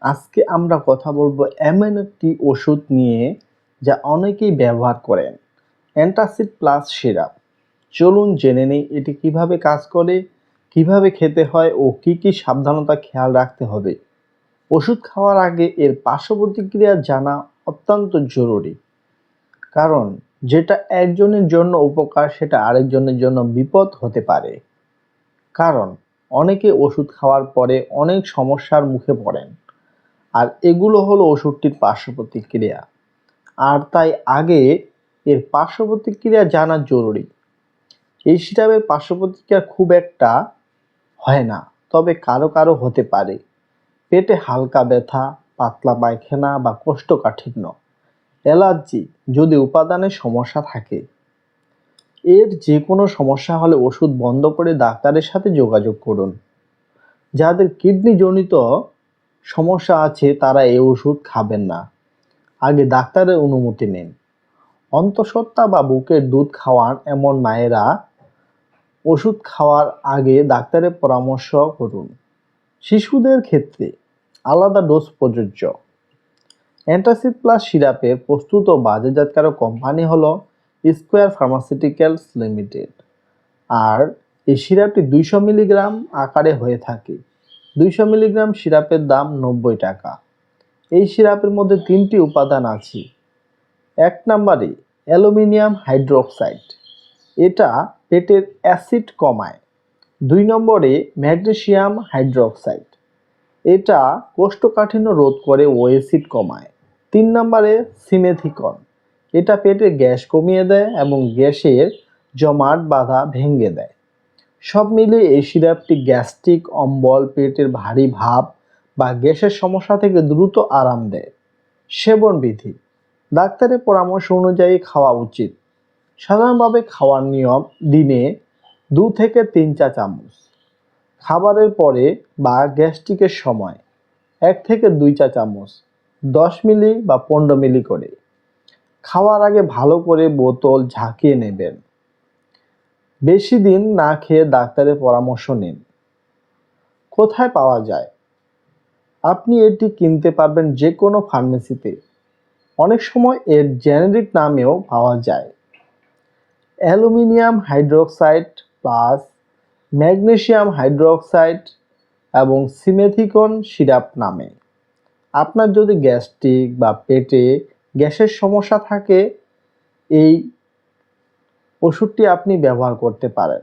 আজকে আমরা কথা বলব এমন একটি ওষুধ নিয়ে, যা অনেকেই ব্যবহার করেন। Antacid plus syrup. চলুন জেনে নেই এটি কীভাবে কাজ করে, কীভাবে খেতে হয় ও কি কি সাবধানতা খেয়াল রাখতে হবে। ওষুধ খাওয়ার আগে এর পার্শ্ব প্রতিক্রিয়া জানা অত্যন্ত জরুরি। কারণ, যেটা একজনের জন্য উপকার, সেটা আরেকজনের জন্য বিপদ হতে পারে। কারণ, অনেকে ওষুধ খাওয়ার পরে অনেক সমস্যার মুখে পড়েন। আর এগুলো হলো ওষুধটির পার্শ্ব প্রতিক্রিয়া আর তাই আগে এর পার্শ্ব প্রতিক্রিয়া জানা জরুরি। এই সিরাপের পার্শ্ব প্রতিক্রিয়া খুব একটা হয় না, তবে কারও কারও হতে পারে। পেটে হালকা ব্যথা, পাতলা পায়খানা বা কোষ্ঠকাঠিন্য, অ্যালার্জি যদি উপাদানের সমস্যা থাকে। এর যে কোনো সমস্যা হলে ওষুধ বন্ধ করে ডাক্তারের সাথে যোগাযোগ করুন। যাদের কিডনি জনিত সমস্যা আছে, তারা এই ওষুধ খাবেন না। আগে ডাক্তারের অনুমতি নিন। অন্তঃসত্ত্বা বা বুকের দুধ খাওয়ান এমন মায়েরা ওষুধ খাওয়ার আগে ডাক্তারের পরামর্শ করুন। শিশুদের ক্ষেত্রে আলাদা ডোজ প্রযোজ্য। অ্যান্টাসিড প্লাস সিরাপের প্রস্তুত ও বাজারজাতকারক কোম্পানি হলো স্কোয়ার ফার্মাসিউটিক্যালস লিমিটেড। আর এই সিরাপটি দুইশো মিলিগ্রাম আকারে হয়ে থাকে। দুইশো মিলিগ্রাম সিরাপের দাম নব্বই টাকা। এই সিরাপের মধ্যে তিনটি উপাদান আছে। এক নম্বরে অ্যালুমিনিয়াম হাইড্রোক্সাইড। এটা পেটের অ্যাসিড কমায়। দুই নম্বরে ম্যাগনেসিয়াম হাইড্রোক্সাইড। এটা কোষ্ঠকাঠিন্য রোধ করে ও অ্যাসিড কমায়। তিন নম্বরে সিমেথিকন। এটা পেটে গ্যাস কমিয়ে দেয় এবং গ্যাসের জমাট বাধা ভেঙে দেয়। সব মিলিয়ে এই সিরাপটি গ্যাস্ট্রিক, অম্বল, পেটের ভারী ভাব বা গ্যাসের সমস্যা থেকে দ্রুত আরাম দেয়। সেবন বিধি, ডাক্তারের পরামর্শ অনুযায়ী খাওয়া উচিত। সাধারণভাবে খাওয়ার নিয়ম দিনে দু থেকে তিন চা চামচ। খাবারের পরে বা গ্যাস্ট্রিকের সময় এক থেকে দুই চা চামচ, দশ মিলি বা পনেরো মিলি করে। খাওয়ার আগে ভালো করে বোতল ঝাঁকিয়ে নেবেন। বেশি দিন না খেয়ে ডাক্তারের পরামর্শ নিন। কোথায় পাওয়া যায়? আপনি এটি কিনতে পারবেন যে কোনো ফার্মেসিতে। অনেক সময় এর জেনেরিক নামেও পাওয়া যায়। Aluminium hydroxide plus magnesium hydroxide এবং সিমেথিকন সিরাপ নামে। আপনার যদি গ্যাস্ট্রিক বা পেটে গ্যাসের সমস্যা থাকে, এই ওষুধটি আপনি ব্যবহার করতে পারেন।